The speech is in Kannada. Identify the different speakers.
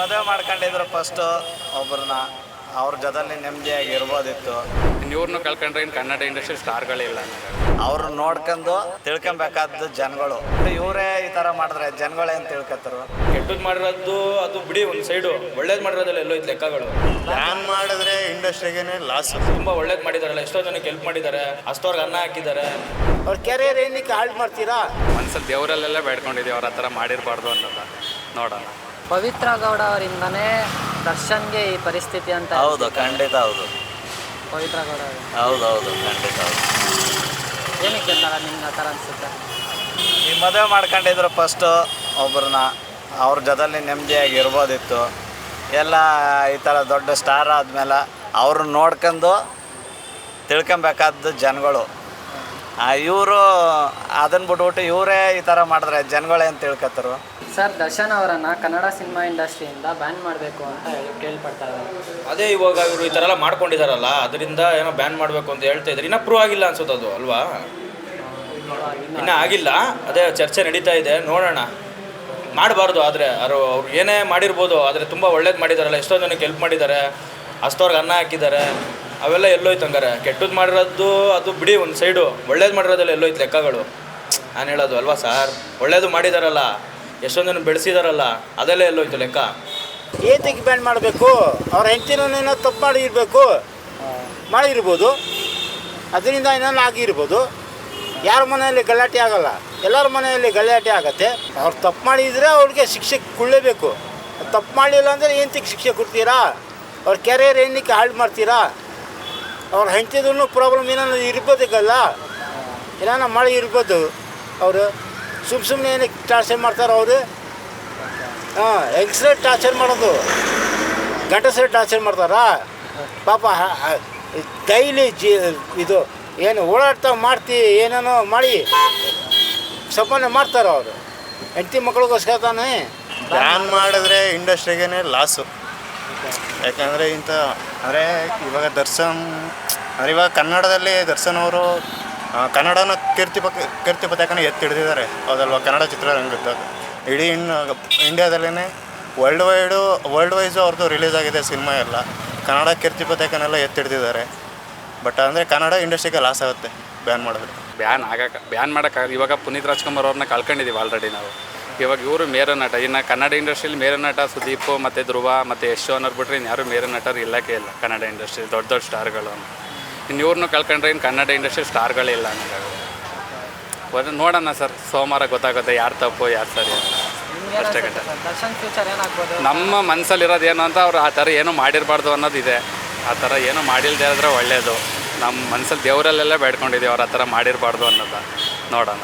Speaker 1: ಮದುವೆ ಮಾಡ್ಕೊಂಡಿದ್ರು ಫಸ್ಟು ಒಬ್ಬರನ್ನ ಅವ್ರ ಜೊತೆಲಿ ನೆಮ್ಮದಿಯಾಗಿ ಇರ್ಬೋದಿತ್ತು
Speaker 2: ಇವ್ರನ್ನೂ ಕಳ್ಕೊಂಡ್ರೆ ಇನ್ನು ಕನ್ನಡ ಇಂಡಸ್ಟ್ರಿ ಸ್ಟಾರ್ಗಳಿಲ್ಲ
Speaker 1: ಅವ್ರು ನೋಡ್ಕೊಂಡು ತಿಳ್ಕೊಬೇಕಾದ್ದು ಜನಗಳು. ಇವರೇ ಈ ಥರ ಮಾಡಿದ್ರೆ ಜನಗಳೇನು ತಿಳ್ಕೊತಾರು.
Speaker 3: ಕೆಟ್ಟದ್ದು ಮಾಡಿರೋದು ಅದು ಬಿಡಿ ಒಂದು ಸೈಡು ಒಳ್ಳೇದು ಮಾಡಿರೋದಲ್ಲ ಎಲ್ಲೋ ಇದು ಲೆಕ್ಕಗಳು.
Speaker 4: ಪ್ಲಾನ್ ಮಾಡಿದ್ರೆ ಇಂಡಸ್ಟ್ರಿಗೇನೆ ಲಾಸ್
Speaker 3: ತುಂಬ ಒಳ್ಳೇದು ಮಾಡಿದಾರಲ್ಲ ಎಷ್ಟೋ ಜನಕ್ಕೆ ಹೆಲ್ಪ್ ಮಾಡಿದ್ದಾರೆ ಅಷ್ಟೋರ್ಗೆ ಅನ್ನ ಹಾಕಿದ್ದಾರೆ
Speaker 5: ಅವ್ರ ಕೆರಿಯರ್ ಏನಕ್ಕೆ ಹಾಳು ಮಾಡ್ತೀರಾ?
Speaker 2: ಮನ್ಸಲ್ಲಿ ದೇವರಲ್ಲೆಲ್ಲ ಬೇಡ್ಕೊಂಡಿದ್ದೀವಿ ಅವ್ರ ಆ ಥರ ಮಾಡಿರಬಾರ್ದು ಅನ್ನೋದ ನೋಡೋಣ.
Speaker 6: ಪವಿತ್ರ ಗೌಡ ಅವರಿಂದನೇ ದರ್ಶನ್ಗೆ ಈ ಪರಿಸ್ಥಿತಿ ಅಂತ
Speaker 1: ಹೌದು ಖಂಡಿತ ಹೌದು.
Speaker 6: ಪವಿತ್ರ ಗೌಡ ಅವರು.
Speaker 1: ಹೌದು ಹೌದು ಖಂಡಿತ ಹೌದು.
Speaker 6: ಏನಕ್ಕೆ ನಿಮ್ಮ ನಿಮ್ಗೆ ಆ ಥರ ಅನಿಸುತ್ತೆ?
Speaker 1: ಈ ಮದುವೆ ಮಾಡ್ಕೊಂಡಿದ್ರು ಫಸ್ಟು ಒಬ್ಬರನ್ನ ಅವ್ರ ಜೊತೆಲಿ ನೆಮ್ಮದಿಯಾಗಿ ಇರ್ಬೋದಿತ್ತು. ಎಲ್ಲ ಈ ಥರ ದೊಡ್ಡ ಸ್ಟಾರ್ ಆದಮೇಲೆ ಅವ್ರನ್ನ ನೋಡ್ಕೊಂಡು ತಿಳ್ಕೊಬೇಕಾದ್ದು ಜನಗಳು. ಇವರು ಅದನ್ನ ಬಿಟ್ಬಿಟ್ಟು ಇವರೇ ಈ ಥರ ಮಾಡಿದ್ರೆ ಜನಗಳೇ ಅಂತ ತಿಳ್ಕೊತಾರು
Speaker 6: ಸರ್ ದರ್ಶನ್ ಅವರನ್ನ ಕನ್ನಡ ಸಿನಿಮಾ ಇಂಡಸ್ಟ್ರಿಯಿಂದ ಬ್ಯಾನ್ ಮಾಡಬೇಕು ಅಂತ ಹೇಳಿ ಕೇಳ್ಪಡ್ತಾ ಇದ್ದಾರೆ.
Speaker 3: ಅದೇ ಇವಾಗ ಇವರು ಈ ಥರ ಎಲ್ಲ ಮಾಡ್ಕೊಂಡಿದಾರಲ್ಲ ಅದರಿಂದ ಏನೋ ಬ್ಯಾನ್ ಮಾಡಬೇಕು ಅಂತ ಹೇಳ್ತಾ ಇದ್ದಾರೆ ಇನ್ನೂ ಪ್ರೂವ್ ಆಗಿಲ್ಲ ಅನ್ಸುತ್ತೆ ಅದು ಅಲ್ವಾ? ಇನ್ನೂ ಆಗಿಲ್ಲ. ಅದೇ ಚರ್ಚೆ ನಡೀತಾ ಇದೆ ನೋಡೋಣ. ಮಾಡಬಾರ್ದು ಆದರೆ ಅವರು ಅವ್ರು ಏನೇ ಮಾಡಿರ್ಬೋದು ಆದರೆ ತುಂಬ ಒಳ್ಳೇದು ಮಾಡಿದಾರಲ್ಲ. ಎಷ್ಟೋ ಜನಕ್ಕೆ ಹೆಲ್ಪ್ ಮಾಡಿದ್ದಾರೆ ಅಷ್ಟೋರ್ಗೆ ಅನ್ನ ಹಾಕಿದ್ದಾರೆ ಅವೆಲ್ಲ ಎಲ್ಲೋಯ್ತು ಹಂಗಾರೆ. ಕೆಟ್ಟದ್ದು ಮಾಡಿರೋದು ಅದು ಬಿಡಿ ಒಂದು ಸೈಡು. ಒಳ್ಳೇದು ಮಾಡಿರೋದೆಲ್ಲ ಎಲ್ಲೋಯ್ತು ಲೆಕ್ಕಗಳು. ನಾನು ಹೇಳೋದು ಅಲ್ವಾ ಸರ್? ಒಳ್ಳೇದು ಮಾಡಿದಾರಲ್ಲ. ಎಷ್ಟೊಂದು ಜನ ಬೆಳೆಸಿದಾರಲ್ಲ. ಅದೆಲ್ಲ ಎಲ್ಲೋಯ್ತು ಲೆಕ್ಕ.
Speaker 5: ಏತಕ್ಕೆ ಬ್ಯಾನ್ ಮಾಡಬೇಕು? ಅವ್ರ ಹೆಂಡತಿನೂ ತಪ್ಪು ಮಾಡಿ ಮಾಡಿರ್ಬೋದು. ಅದರಿಂದ ಏನಾದ್ರು ಆಗಿರ್ಬೋದು. ಯಾರ ಮನೆಯಲ್ಲಿ ಗಲಾಟೆ ಆಗಲ್ಲ. ಎಲ್ಲರ ಮನೆಯಲ್ಲಿ ಗಲಾಟೆ ಆಗತ್ತೆ. ಅವ್ರು ತಪ್ಪು ಮಾಡಿದರೆ ಅವ್ರಿಗೆ ಶಿಕ್ಷೆ ಕೊಡಲೇಬೇಕು. ತಪ್ಪು ಮಾಡಲಿಲ್ಲ ಅಂದರೆ ಏನಕ್ಕೆ ಶಿಕ್ಷೆ ಕೊಡ್ತೀರಾ? ಅವ್ರ ಕೆರಿಯರ್ ಏನಕ್ಕೆ ಹಾಳು ಮಾಡ್ತೀರಾ? ಅವ್ರ ಹೆಂಚಿದ್ರು ಪ್ರಾಬ್ಲಮ್ ಏನಾದ್ರು ಇರ್ಬೋದಿಗಲ್ಲ ಏನಾನ ಮಳೆ ಇರ್ಬೋದು. ಅವರು ಸುಮ್ಮ ಸುಮ್ಮನೆ ಏನಕ್ಕೆ ಟಾರ್ಚರ್ ಮಾಡ್ತಾರೆ ಅವರು? ಹಾಂ ಹೆಂಗಸ್ರೇ ಟಾರ್ಚರ್ ಮಾಡೋದು. ಗಂಡಸರೇ ಟಾರ್ಚರ್ ಮಾಡ್ತಾರಾ? ಪಾಪ ಡೈಲಿ ಜಿ, ಇದು, ಏನು ಓಡಾಡ್ತಾ ಮಾಡ್ತಿ, ಏನೇನೋ ಮಾಡಿ ಸಪನ್ನ ಮಾಡ್ತಾರೆ ಅವರು? ಹೆಂಡತಿ ಮಕ್ಕಳಿಗೋಸ್ಕರ ತಾನೇ
Speaker 4: ಮಾಡಿದ್ರೆ ಇಂಡಸ್ಟ್ರಿಗೇನೆ ಲಾಸು ಯಾಕಂದರೆ ಇಂಥ, ಅಂದರೆ ಇವಾಗ ದರ್ಶನ್, ಅಂದರೆ ಇವಾಗ ಕನ್ನಡದಲ್ಲಿ ದರ್ಶನ್ ಅವರು ಕನ್ನಡನ ಕೀರ್ತಿ ಪಕ್ಕ, ಕೀರ್ತಿ ಪತಾಕನ ಎತ್ತಿ ಹಿಡಿದಿದ್ದಾರೆ. ಹೌದಲ್ವಾ? ಕನ್ನಡ ಚಿತ್ರರಂಗದಾಗ ಇಡೀ ಇನ್ನು ಇಂಡಿಯಾದಲ್ಲೇ ವರ್ಲ್ಡ್ ವೈಡು ವರ್ಲ್ಡ್ ವೈಸು ಅವ್ರದ್ದು ರಿಲೀಸ್ ಆಗಿದೆ ಸಿನಿಮಾ ಎಲ್ಲ. ಕನ್ನಡ ಕೀರ್ತಿ ಪತಾಕನೆಲ್ಲ ಎತ್ತಿ ಹಿಡಿದಿದ್ದಾರೆ. ಬಟ್ ಅಂದರೆ ಕನ್ನಡ ಇಂಡಸ್ಟ್ರಿಗೆ ಲಾಸ್ ಆಗುತ್ತೆ ಬ್ಯಾನ್ ಮಾಡಿದ್ರೆ
Speaker 2: ಬ್ಯಾನ್ ಆಗಕ್ಕೆ ಬ್ಯಾನ್ ಮಾಡೋಕ್ಕಾಗ ಇವಾಗ ಪುನೀತ್ ರಾಜ್ಕುಮಾರ್ ಅವ್ರನ್ನ ಕಳ್ಕೊಂಡಿದ್ದೀವಿ ಆಲ್ರೆಡಿ ನಾವು. ಇವಾಗ ಇವರು ಮೇರು ನಟ. ಇನ್ನು ಕನ್ನಡ ಇಂಡಸ್ಟ್ರಿಯಲ್ಲಿ ಮೇರು ನಟ ಸುದೀಪ್ ಮತ್ತು ಧ್ರುವ ಮತ್ತು ಯಶ್ ಅನ್ನೋರು ಬಿಟ್ರೆ ಇನ್ಯಾರು ಮೇರು ನಟರು ಇಲ್ಲಕ್ಕೆ ಇಲ್ಲ ಕನ್ನಡ ಇಂಡಸ್ಟ್ರಿ ದೊಡ್ಡ ದೊಡ್ಡ ಸ್ಟಾರ್ಗಳು. ಇನ್ನು ಇವ್ರನ್ನೂ ಕಳ್ಕೊಂಡ್ರೆ ಇನ್ನು ಕನ್ನಡ ಇಂಡಸ್ಟ್ರಿ ಸ್ಟಾರ್ಗಳಿಲ್ಲ ನನಗೆ ನೋಡೋಣ ಸರ್ ಸೋಮವಾರ ಗೊತ್ತಾಗುತ್ತೆ ಯಾರು ತಪ್ಪು ಯಾರು ಸರಿ ಅಂತ. ಅಷ್ಟೇ
Speaker 6: ಏನಾಗ್ಬೋದು
Speaker 2: ನಮ್ಮ ಮನಸ್ಸಲ್ಲಿರೋದು ಏನು ಅಂತ ಅವ್ರು ಆ ಥರ ಏನೂ ಮಾಡಿರಬಾರ್ದು ಅನ್ನೋದಿದೆ. ಆ ಥರ ಏನೂ ಮಾಡಿಲ್ಲದೆ ಆದರೆ ಒಳ್ಳೆಯದು ನಮ್ಮ ಮನಸ್ಸಲ್ಲಿ ದೇವರಲ್ಲೆಲ್ಲ ಬೇಡ್ಕೊಂಡಿದ್ದೀವಿ ಅವ್ರು ಆ ಥರ ಮಾಡಿರಬಾರ್ದು ಅನ್ನೋದು? ನೋಡೋಣ.